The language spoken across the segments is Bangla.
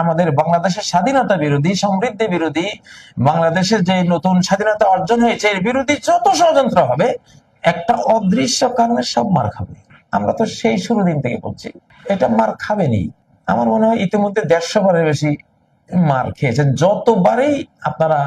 আমাদের বাংলাদেশের স্বাধীনতা বিরোধী, সমৃদ্ধি বিরোধী, বাংলাদেশের যে নতুন স্বাধীনতা অর্জন হয়েছে, এর বিরোধী যত ষড়যন্ত্র হবে, একটা অদৃশ্য কারণে সব মার খাবে। আমরা তো সেই শুরু দিন থেকে বলছি, এটা মার খাবেনি। আমার মনে হয় ইতিমধ্যে দেড়শো বারের বেশি মার খেয়েছেন। যতবারই আপনারা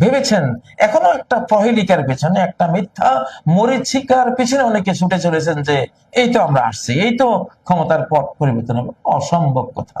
ভেবেছেন, এখনও একটা প্রহেলিকার পেছনে, একটা মিথ্যা মরিচিকার পেছনে অনেকে ছুটে চলেছেন যে, এই তো আমরা আসছি, এই তো ক্ষমতার পথ পরিবর্তন হবে। অসম্ভব কথা।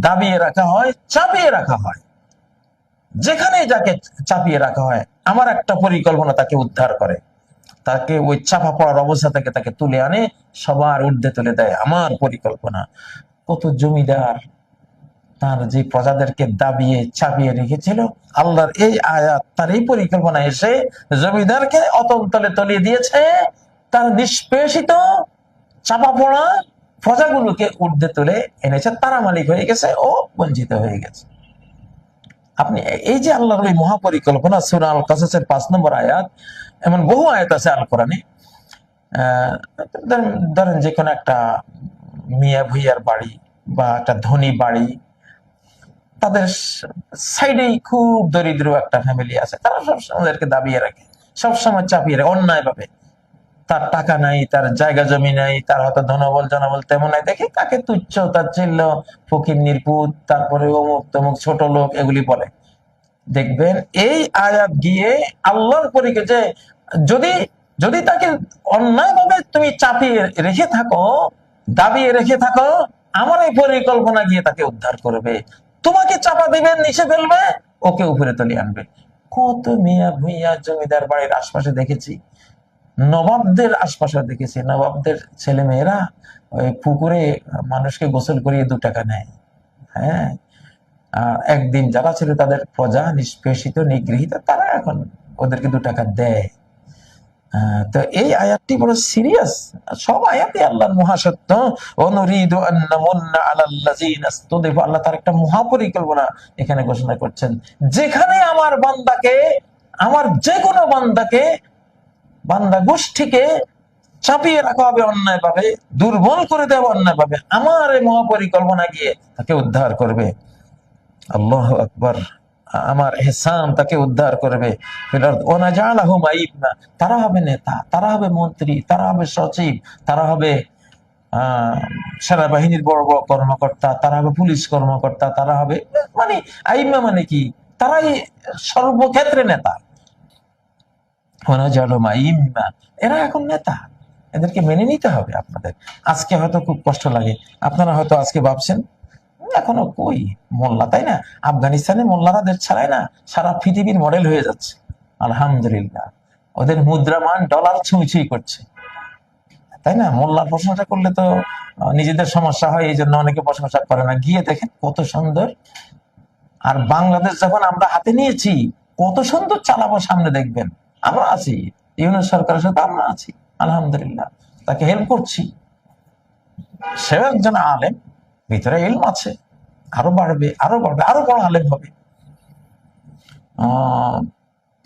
দাবিয়ে রাখা হয়, চাপিয়ে রাখা হয়। যেখানে যাকে চাপিয়ে রাখা হয়, আমার একটা পরিকল্পনা তাকে উদ্ধার করে। তাকে ওই চাপা পড়ার অবস্থা থেকে তাকে তুলে আনে, সবার ঊর্ধ্বে তুলে দেয়। আমার পরিকল্পনা, কত জমিদার তার যে প্রজাদেরকে দাবিয়ে চাপিয়ে রেখেছিল, আল্লাহর এই আয়াত, তার এই পরিকল্পনা এসে জমিদারকে অতন্তলে তলিয়ে দিয়েছে। তার নিষ্পেষিত চাপা পড়া প্রজাগুলোকে ঊর্ধ্বে তুলে এনেছে, তারা মালিক হয়ে গেছে ও বঞ্চিত হয়ে গেছে। আপনি এই যে আল্লাহর ওই মহাপরিকল্পনা, সুরা আল কাসাসের পাঁচ নম্বর আয়াত, এমন বহু আয়াত আছে আল কোরআনে ধরেন যে কোনো একটা মিয়া ভুইয়ার বাড়ি বা একটা ধনী বাড়ি, তাদের সাইডেই খুব দরিদ্র একটা ফ্যামিলি আছে। তারা সবসময় ওদেরকে দাবিয়ে রাখে, সবসময় চাপিয়ে রাখে অন্যায় ভাবে তার টাকা নাই, তার জায়গা জমি নাই, তার হয়তো ধনবল, জনবল তেমন নাই। দেখে তাকে তুচ্ছ? তার চিল্ল ফকির নির্পুত, তারপরে অমুক তমুক ছোট লোক, এগুলি বলে। দেখবেন এই আয়াত গিয়ে আল্লাহর পরীকে যে যদি যদি তাকে অন্যায় ভাবে তুমি চাপিয়ে রেখে থাকো, দাবিয়ে রেখে থাকো, আমার এই পরিকল্পনা গিয়ে তাকে উদ্ধার করবে। তোমাকে চাপা দিবে নিচে ফেলবে, ওকে উপরে তলিয়ে আনবে। কত মিয়া ভুইয়া জমিদার বাড়ির আশপাশে দেখেছি। নবাবদের আশপাশে দেখেছি, নবাবদের ছেলে মেয়েরা ওই পুকুরে মানুষকে গোসল করিয়ে দু টাকা নেয়। হ্যাঁ? একদিন যারা ছিল তাদের প্রজা নিষ্পেষিত, নিগৃহীত, তারা এখন ওদেরকে দু টাকা দেয়। তো এই আয়াতটি বড় সিরিয়াস সব আয়াতে আল্লাহর মহাসত্য অনুরিদু আন নামুন্না আলাল্লাযীনা আল্লাহ তার একটা মহাপরিকল্পনা এখানে ঘোষণা করছেন। যেখানে আমার বান্দাকে, আমার যে কোনো বান্দাকে বান্দা গোষ্ঠীকে চাপিয়ে রাখা হবে, অন্যায় ভাবে, দুর্বল করে দেওয়া অন্যায় ভাবে। আমার এই মহাপরিকল্পনা গিয়ে তাকে উদ্ধার করবে। আল্লাহ আকবর। আমার এহসান তাকে উদ্ধার করবে। তারা হবে নেতা, তারা হবে মন্ত্রী, তারা হবে সচিব, তারা হবে আহ সেনাবাহিনীর বড় বড় কর্মকর্তা, তারা হবে পুলিশ কর্মকর্তা, তারা হবে মানে আইম্মা মানে কি? তারাই সর্বক্ষেত্রে নেতা। এরা এখন নেতা। এদেরকে মেনে নিতে হবে আপনাদের। আজকে হয়তো খুব কষ্ট লাগে। আপনারা হয়তো আজকে ভাবছেন, এখনও কই? মোল্লা, তাই না? আফগানিস্তানে মোল্লারা দেশ ছাড়ায় না, সারা পৃথিবীর মডেল হয়ে যাচ্ছে। আলহামদুলিল্লাহ। ওদের মুদ্রামান ডলার ছুঁই ছুঁই করছে। তাই না? মোল্লার প্রশংসা করলে তো নিজেদের সমস্যা হয় এই জন্য অনেকে প্রশংসা করে না। গিয়ে দেখেন কত সুন্দর। আর বাংলাদেশ যখন আমরা হাতে নিয়েছি, কত সুন্দর চালাবো সামনে দেখবেন। আমরা আছি ইউনিয়ন সরকারের সাথে আমরা আছি, আলহামদুলিল্লাহ। তাকে হেল্প করছি। সেও একজন আলেম, ভিতরে ইলম আছে। আরও বাড়বে আরও বাড়বে, আরও বড় আলেম হবে।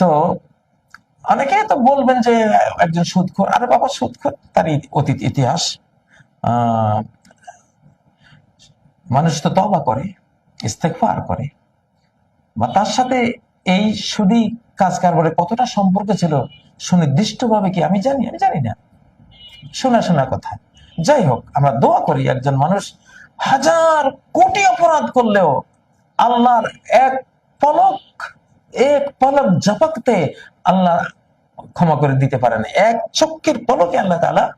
তো অনেকে তো বলবেন যে একজন সুদখোর আরে বাবা সুদখোর তার অতীত ইতিহাস। মানুষ তো তবা করে ইস্তেকফার করে। বা তার সাথে এই সুদি কাজ কারবারে কতটা সম্পর্ক ছিল সুনির্দিষ্টভাবে কি আমি জানি? আমি জানি না। শোনা শোনা কথা। যাই হোক, আমরা দোয়া করি একজন মানুষ হাজার কোটি অপরাধ করলেও আল্লাহর এক পলক এক পলক ঝপকতে আল্লাহ ক্ষমা করে দিতে পারেন। এক চক্ষের পলকে আল্লাহ তাআলা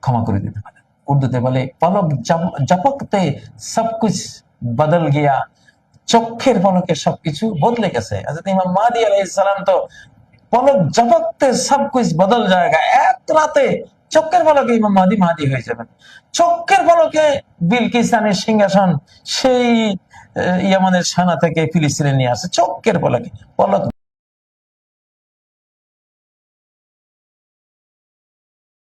ক্ষমা করে দিতে পারেন। উর্দুতে বলে, পলক জপ- ঝপকতে সবকুছ বদল গিয়া চক্ষের পলকে সবকিছু বদলে গেছে। ইমাম মাদি আলাইসালাম তো পলক জপকতে সবকিছু বদল জায়গা এক রাতে চক্ষের পলকে ইমাম মাদি মাদি হয়ে যাবেন। চক্ষের পলকে বিলকিস্তানের সিংহাসন সেই ইয়ামানের সানা থেকে ফিলিস্তিনে নিয়ে আসে। চক্ষের পলকে, পলক